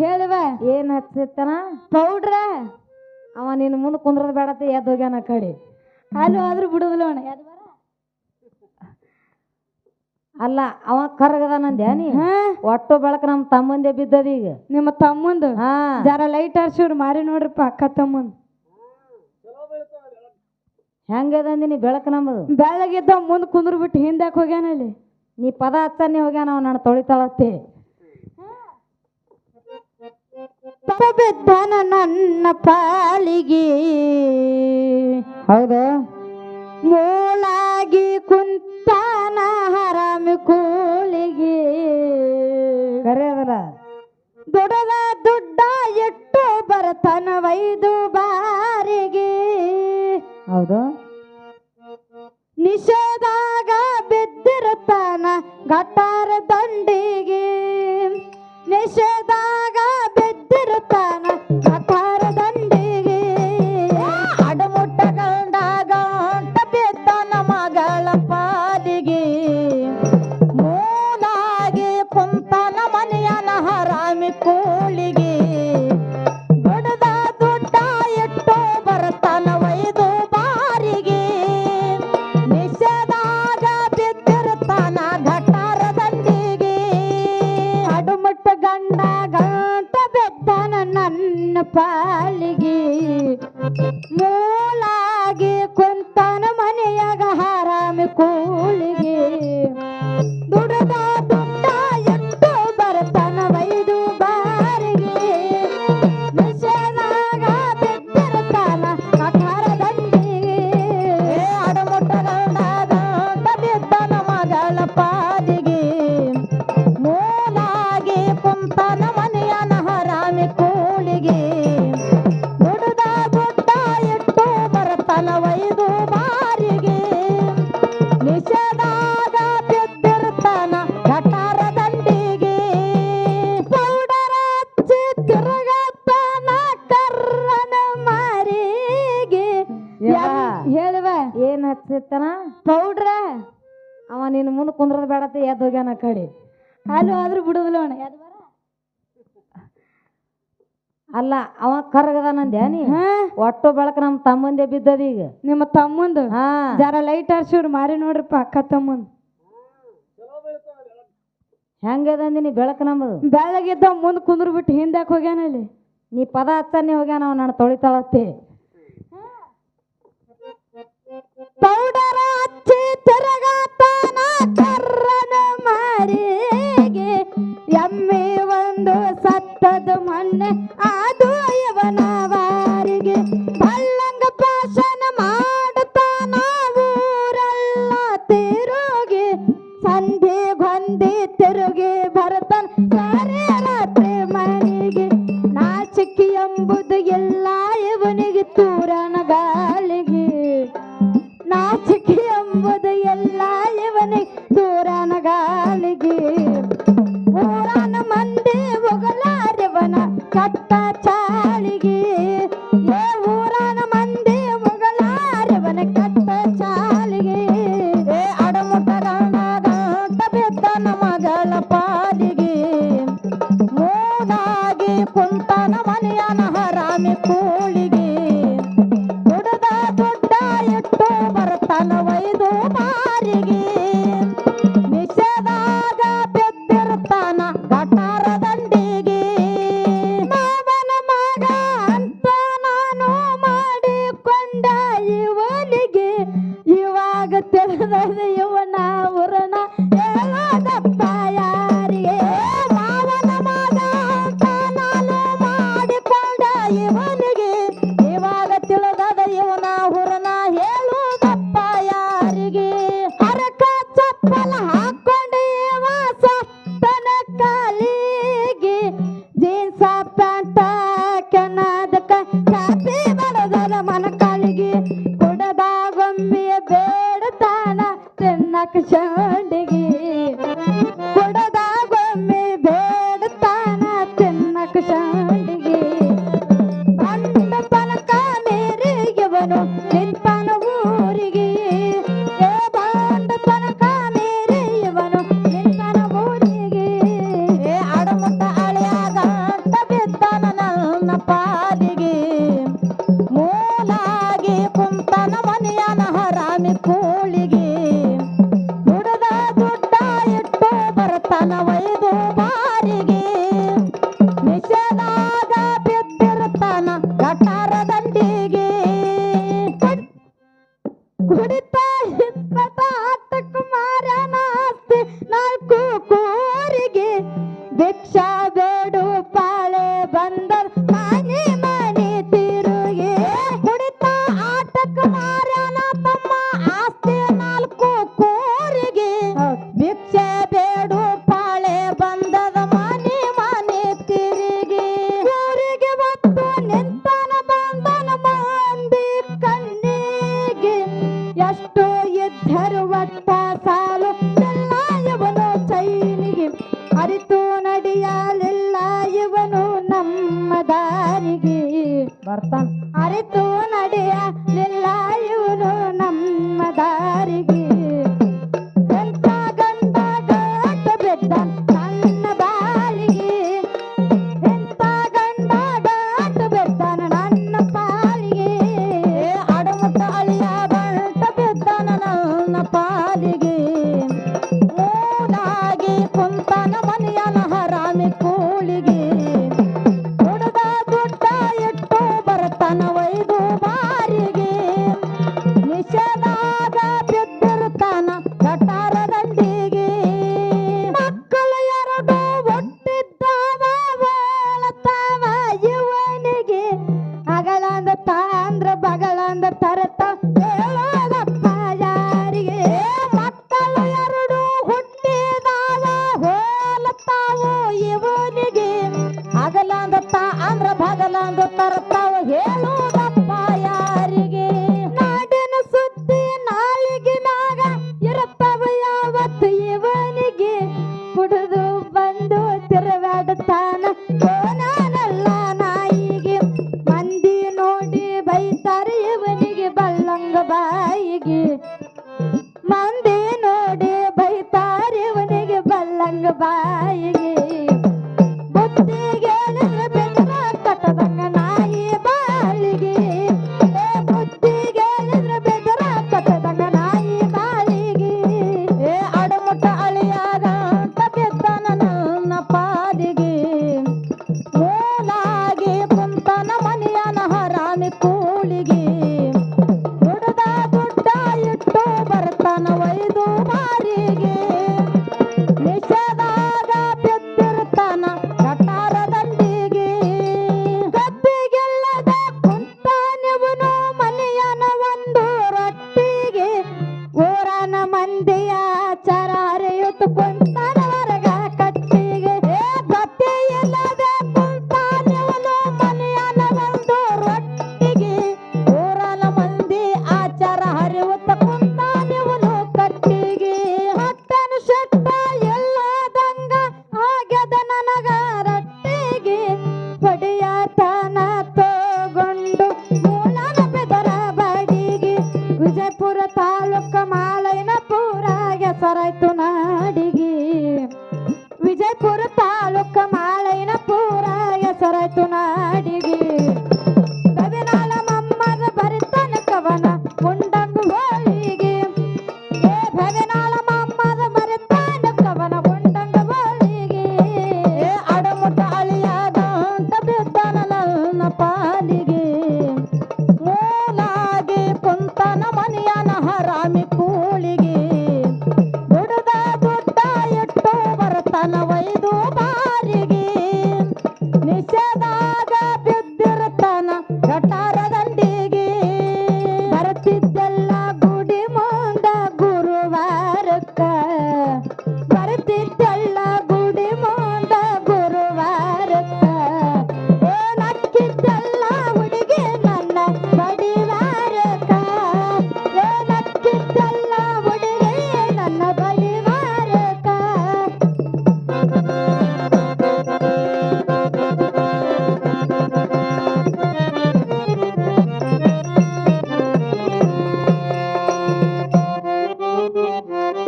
ಹೇಳುವ. ಏನ್ ಹಚ್ಚಿತ್ತನ ಪೌಡ್ರ. ಅವ ನಿನ್ನ ಮುಂದೆ ಕುಂದ್ರದ ಬೇಡತ್ತ ಎದ್ದು ಹೋಗ್ಯಾನ ಕಡೆ. ಅಲ್ಲಿ ಆದ್ರೂ ಬಿಡುದಿಲ್ಲ ಅವನ. ಅಲ್ಲ ಅವ ಕರಗದಾನಂದ್ಯಾ ನೀ? ಒಟ್ಟು ಬೆಳಕ ನಮ್ಮ ತಮ್ಮಂದೆ ಬಿದ್ದದ ಈಗ. ನಿಮ್ಮ ತಮ್ಮಂದು? ಹಾ. ಜರ ಲೈಟ್ ಹರ್ಸಿವ್ರು ಮಾರಿ ನೋಡ್ರಿಪ್ಪ ಅಕ್ಕ ತಮ್ಮನ್ ಹೆಂಗದಂದಿ ನೀ ಬೆಳಕ ನಮ್ಮದು ಬೆಳಗಿದ್ದ ಮುಂದ್ ಕುಂದ್ರ ಬಿಟ್ಟು ಹಿಂದಕ್ಕೆ ಹೋಗ್ಯಾನಲ್ಲಿ ನೀ ಪದ ಹತ್ತನೇ ಹೋಗ್ಯಾನ ಅವ ನಾನು ತೊಳಿತಾಳತ್ತಿ ಬಿದ್ದಾನ ನನ್ನ ಪಾಲಿಗೆ. ಹೌದು? ಮೂಲಾಗಿ ಕುಂತಾನ ಹರಾಮಿ ಕೂಲಿಗೆ. ಕರೆ ಅದಲ್ಲ. ದುಡದ ದುಡ್ಡ ಎಟ್ಟು ಬರತನ ವೈದು ಬಾರಿಗೆ. ಹೌದು. ನಿಷೇಧಾಗ ಬಿದ್ದಿರುತ್ತಾನ ಘಟಾರ ದಂಡಿಗೆ. ನಿಷೇಧಾಗ ಕುಂದ್ರದ ಬೇಡತ್ತೆ ಎದ್ದು ಹೋಗ್ಯಾನ ಕಡೆ. ಅಲ್ಲಿ ಆದ್ರೂ ಬಿಡುದಿಲ್ಲ ಎದ್ ಬರ. ಅಲ್ಲ ಅವ ಕರ್ಗದಾನಂದ್ಯಾ ನೀ? ಒಟ್ಟು ಬೆಳಕ ನಮ್ಮ ತಮ್ಮಂದೆ ಬಿದ್ದದ ಈಗ. ನಿಮ್ಮ ತಮ್ಮಂದು? ಹಾ. ಜರ ಲೈಟ್ ಹರ್ಸಿವ್ರು ಮಾರಿ ನೋಡ್ರಿಪ್ಪ ಅಕ್ಕ ತಮ್ಮನ್ ಹೆಂಗದಂದಿ ನೀ ಬೆಳಕ ನಮ್ಮದು ಬೆಳಗ್ಗೆದ್ದ ಮುಂದ್ ಕುಂದ್ರ ಬಿಟ್ಟು ಹೋಗ್ಯಾನ ಅಲ್ಲಿ? ನೀ ಪದ ಹತ್ತನೇ ಹೋಗ್ಯಾನ ಅವ ನಾನು ತೊಳಿತಾಳತ್ತಿ kejar ಧರುವಟ್ಟ ಸಾಲು ಎಲ್ಲ ಎಲ್ಲಾಯವನು ಚೈನಿಗೆ ಅರಿತು ನಡೆಯಲೆಲ್ಲ ಇವನು ನಮ್ಮ ದಾರಿಗೆ. ಬರ್ತಾನ. ಅರಿತು Goodbye. ನಾಡಿಗೆ ವಿಜಯಪುರ ತಾಲೂಕ ಮಾಲೈನ ಪೂರ ಹೆಸರಾಯ್ತು ನಾ छठा